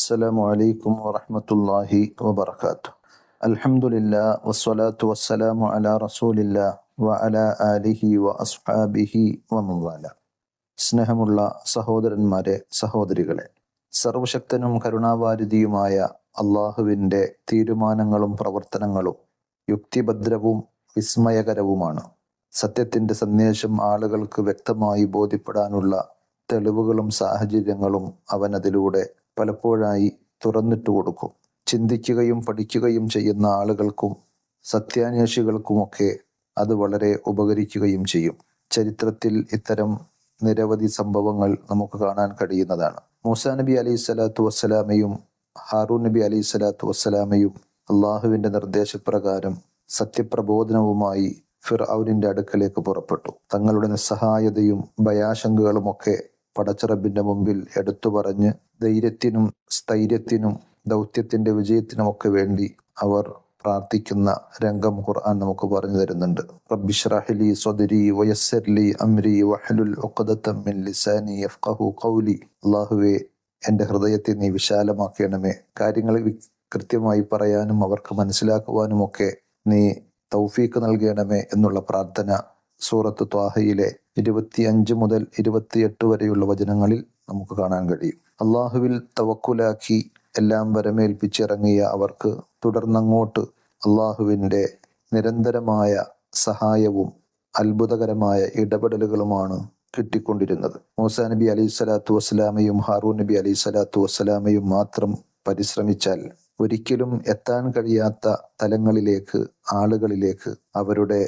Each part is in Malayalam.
السلام عليكم ورحمة الله وبركاته الحمد لله والصلاة والسلام على رسول الله وعلى آله وأصحابه ومن والاه സ്നേഹമുള്ള സഹോദരന്മാരെ സഹോദരികളെ സർവശക്തനും കരുണാവാരിധിയുമായ അള്ളാഹുവിൻ്റെ തീരുമാനങ്ങളും പ്രവർത്തനങ്ങളും യുക്തിഭദ്രവും വിസ്മയകരവുമാണ് സത്യത്തിൻ്റെ സന്ദേശം ആളുകൾക്ക് വ്യക്തമായി ബോധ്യപ്പെടാനുള്ള തെളിവുകളും സാഹചര്യങ്ങളും അവൻ അതിലൂടെ പലപ്പോഴായി തുറന്നിട്ട് കൊടുക്കും. ചിന്തിക്കുകയും പഠിക്കുകയും ചെയ്യുന്ന ആളുകൾക്കും സത്യാന്വേഷികൾക്കുമൊക്കെ അത് വളരെ ഉപകരിക്കുകയും ചെയ്യും. ചരിത്രത്തിൽ ഇത്തരം നിരവധി സംഭവങ്ങൾ നമുക്ക് കാണാൻ കഴിയുന്നതാണ്. മൂസാ നബി അലൈഹി സ്വലാത്തു വസ്സലാമയും ഹാറൂൻ നബി അലൈഹി സ്വലാത്തു വസ്സലാമയും അള്ളാഹുവിന്റെ നിർദ്ദേശപ്രകാരം സത്യപ്രബോധനവുമായി ഫിർ ഫിർഔനിന്റെ അടുക്കലേക്ക് പുറപ്പെട്ടു. തങ്ങളുടെ നിസ്സഹായതയും ഭയാശങ്കകളുമൊക്കെ പടച്ചിറബിന്റെ മുമ്പിൽ എടുത്തു പറഞ്ഞ് ധൈര്യത്തിനും സ്ഥൈര്യത്തിനും ദൗത്യത്തിന്റെ വിജയത്തിനുമൊക്കെ വേണ്ടി അവർ പ്രാർത്ഥിക്കുന്ന രംഗം ഖുർആൻ നമുക്ക് പറഞ്ഞു തരുന്നുണ്ട്. റബ്ബിഷ്റാഹിലി സ്വദരി വയസ്സർലി അംരി വഹലുൽ ഉഖദത്തം മിൻ ലിസാനി യഫ്ഖഹു ഖൗലി. അല്ലാഹുവേ എന്റെ ഹൃദയത്തെ നീ വിശാലമാക്കണമേ. കാര്യങ്ങൾ കൃത്യമായി പറയാനും അവർക്ക് മനസ്സിലാക്കുവാനും ഒക്കെ നീ തൗഫീക്ക് നൽകണമേ എന്നുള്ള പ്രാർത്ഥന സൂറത്ത് ത്വാഹയിലെ ഇരുപത്തിയഞ്ച് മുതൽ ഇരുപത്തിയെട്ട് വരെയുള്ള വചനങ്ങളിൽ നമുക്ക് കാണാൻ കഴിയും. അള്ളാഹുവിൽ തവക്കുലാക്കി എല്ലാം വരമേൽപ്പിച്ചിറങ്ങിയ അവർക്ക് തുടർന്നങ്ങോട്ട് അള്ളാഹുവിന്റെ നിരന്തരമായ സഹായവും അത്ഭുതകരമായ ഇടപെടലുകളുമാണ് കിട്ടിക്കൊണ്ടിരുന്നത്. മൂസാ നബി അലൈഹി സ്വലാത്തു വസ്സലാമയും ഹാറൂൻ നബി അലൈഹി സ്വലാത്തു വസ്സലാമയും മാത്രം പരിശ്രമിച്ചാൽ ഒരിക്കലും എത്താൻ കഴിയാത്ത തലങ്ങളിലേക്ക് ആളുകളിലേക്ക് അവരുടെ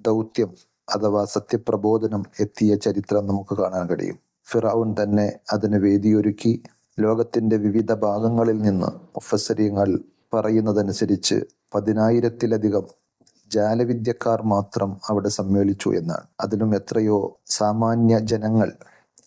ദൗത്യം അഥവാ സത്യപ്രബോധനം എത്തിയ ചരിത്രം നമുക്ക് കാണാൻ കഴിയും. ഫിറൌൻ തന്നെ അതിന് വേദിയൊരുക്കി ലോകത്തിന്റെ വിവിധ ഭാഗങ്ങളിൽ നിന്ന് മുഫസരിയങ്ങൾ പറയുന്നതനുസരിച്ച് പതിനായിരത്തിലധികം ജാലവിദ്യക്കാർ മാത്രം അവിടെ സമ്മേളിച്ചു എന്നാണ്. അതിലും എത്രയോ സാമാന്യ ജനങ്ങൾ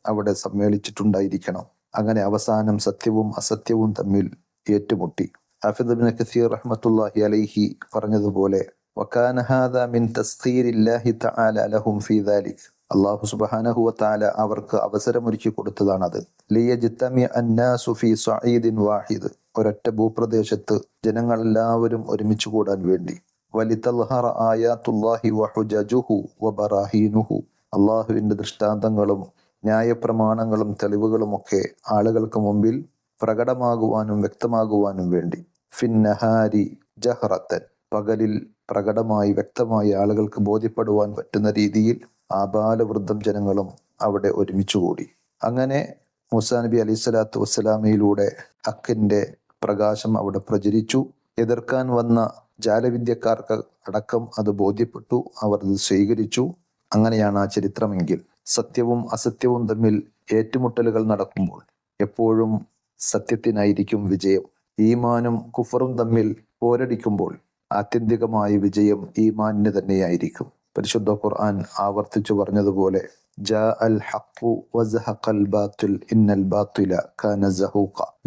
അവിടെ സമ്മേളിച്ചിട്ടുണ്ടായിരിക്കണം. അങ്ങനെ അവസാനം സത്യവും അസത്യവും തമ്മിൽ ഏറ്റുമുട്ടി. ഹാഫിദ് ബിൻ കസീർ റഹ്മത്തുള്ളാഹി അലൈഹി പറഞ്ഞതുപോലെ വക്കാന ഹാദാ മിൻ തസ്ഖീരില്ലാഹി തആല ലഹും ഫീ ദാലിക് അല്ലാഹു സുബ്ഹാനഹു വ തആല അവർക്ക് അവസരമൊരുക്കി കൊടുത്തതാണത്. ലിയജ്തമി അന്നാസു സഈദിൻ വാഹിദ്. ഒരൊറ്റ ഭൂപ്രദേശത്ത് ജനങ്ങളെല്ലാവരും ഒരുമിച്ച് കൂടാൻ വേണ്ടി. വലിതൽഹറ ആയാത്തുല്ലാഹി വഹുജജുഹു വബറാഹീനുഹു. തെളിവുകളും ദൃഷ്ടാന്തങ്ങളും ന്യായപ്രമാണങ്ങളും തെളിവുകളുമൊക്കെ ആളുകൾക്ക് മുമ്പിൽ പ്രകടമാകുവാനും വ്യക്തമാകുവാനും വേണ്ടി. ഫിന്നഹാരി ജഹ്റത്തൻ. പകലിൽ പ്രകടമായി വ്യക്തമായി ആളുകൾക്ക് ബോധ്യപ്പെടുവാൻ പറ്റുന്ന രീതിയിൽ ആബാലവൃദ്ധം ജനങ്ങളും അവിടെ ഒരുമിച്ചുകൂടി അങ്ങനെ മുസാ നബി അലൈഹി സ്വലാത്തു വസ്സലാമയിലൂടെ ഹക്കിന്റെ പ്രകാശം അവിടെ പ്രചരിച്ചു. എതിർക്കാൻ വന്ന ജാലവിദ്യക്കാർക്ക് അടക്കം അത് ബോധ്യപ്പെട്ടു. അവർ അത് സ്വീകരിച്ചു. അങ്ങനെയാണ് ആ ചരിത്രമെങ്കിൽ. സത്യവും അസത്യവും തമ്മിൽ ഏറ്റുമുട്ടലുകൾ നടക്കുമ്പോൾ എപ്പോഴും സത്യത്തിനായിരിക്കും വിജയം. ഈമാനും കുഫറും തമ്മിൽ പോരടിക്കുമ്പോൾ ആത്യന്തികമായ വിജയം ഈമാനിന് തന്നെയായിരിക്കും. പരിശുദ്ധ ഖുർആൻ ആവർത്തിച്ചു പറഞ്ഞതുപോലെ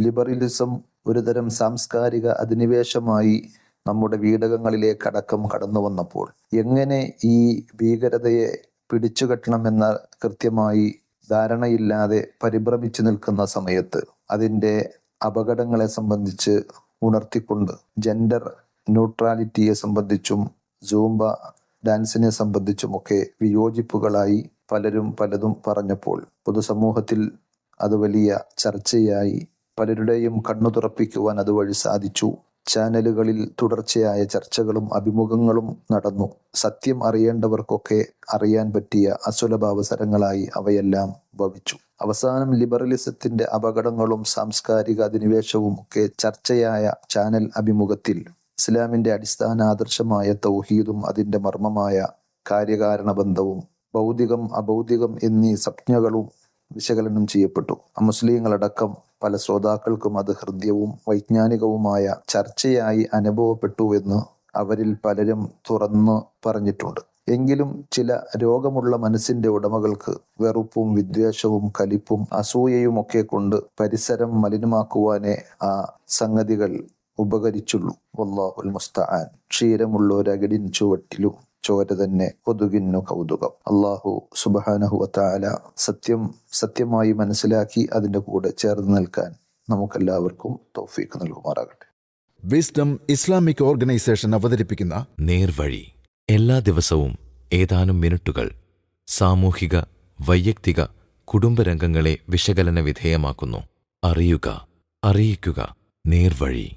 ലിബറലിസം ഒരുതരം സാംസ്കാരിക അധിനിവേശമായി നമ്മുടെ വീടകങ്ങളിലേക്ക് അടക്കം കടന്നു വന്നപ്പോൾ എങ്ങനെ ഈ ഭീകരതയെ പിടിച്ചുകെട്ടണമെന്ന കൃത്യമായി ധാരണയില്ലാതെ പരിഭ്രമിച്ചു നിൽക്കുന്ന സമയത്ത് അതിന്റെ അപകടങ്ങളെ സംബന്ധിച്ച് ഉണർത്തിക്കൊണ്ട് ജെൻഡർ ന്യൂട്രാലിറ്റിയെ സംബന്ധിച്ചും സൂംബ ഡാൻസിനെ സംബന്ധിച്ചുമൊക്കെ വിയോജിപ്പുകളായി പലരും പലതും പറഞ്ഞപ്പോൾ പൊതുസമൂഹത്തിൽ അത് വലിയ ചർച്ചയായി. പലരുടെയും കണ്ണു തുറപ്പിക്കുവാൻ അതുവഴി സാധിച്ചു. ചാനലുകളിൽ തുടർച്ചയായ ചർച്ചകളും അഭിമുഖങ്ങളും നടന്നു. സത്യം അറിയേണ്ടവർക്കൊക്കെ അറിയാൻ പറ്റിയ അസുലഭാവസരങ്ങളായി അവയെല്ലാം ഭവിച്ചു. അവസാനം ലിബറലിസത്തിന്റെ അപകടങ്ങളും സാംസ്കാരിക അധിനിവേശവും ഒക്കെ ചർച്ചയായ ചാനൽ അഭിമുഖത്തിൽ ഇസ്ലാമിന്റെ അടിസ്ഥാന ആദർശമായ തൗഹീദും അതിന്റെ മർമ്മമായ കാര്യകാരണ ബന്ധവും ഭൗതികം അഭൗതികം എന്നീ സംജ്ഞകളും വിശകലനം ചെയ്യപ്പെട്ടു. മുസ്ലിങ്ങളടക്കം പല ശ്രോതാക്കൾക്കും അത് ഹൃദ്യവും വൈജ്ഞാനികവുമായ ചർച്ചയായി അനുഭവപ്പെട്ടു എന്ന് അവരിൽ പലരും തുറന്നു പറഞ്ഞിട്ടുണ്ട്. എങ്കിലും ചില രോഗമുള്ള മനസ്സിന്റെ ഉടമകൾക്ക് വെറുപ്പും വിദ്വേഷവും കലിപ്പും അസൂയയും ഒക്കെ കൊണ്ട് പരിസരം മലിനമാക്കുവാനേ ആ സംഗതികൾ ഉപകരിച്ചുള്ളൂ. വല്ലാഹുൽ മുസ്തആൻ. ക്ഷീരമുള്ളൊരകിടിൻ ചുവട്ടിലും ചോര തന്നെ കൊതുകിന്നു കൗതുകം. അള്ളാഹു സുബഹാനഹു താല സത്യം സത്യമായി മനസ്സിലാക്കി അതിന്റെ കൂടെ ചേർന്ന് നിൽക്കാൻ നമുക്കെല്ലാവർക്കും തൗഫീഖ് നൽകുമാറാകട്ടെ. വിസ്ഡം ഇസ്ലാമിക് ഓർഗനൈസേഷൻ അവതരിപ്പിക്കുന്ന നേർവഴി. എല്ലാ ദിവസവും ഏതാനും മിനിറ്റുകൾ സാമൂഹിക വൈയക്തിക കുടുംബരംഗങ്ങളെ വിശകലന വിധേയമാക്കുന്നു. അറിയുക അറിയിക്കുക. നേർവഴി.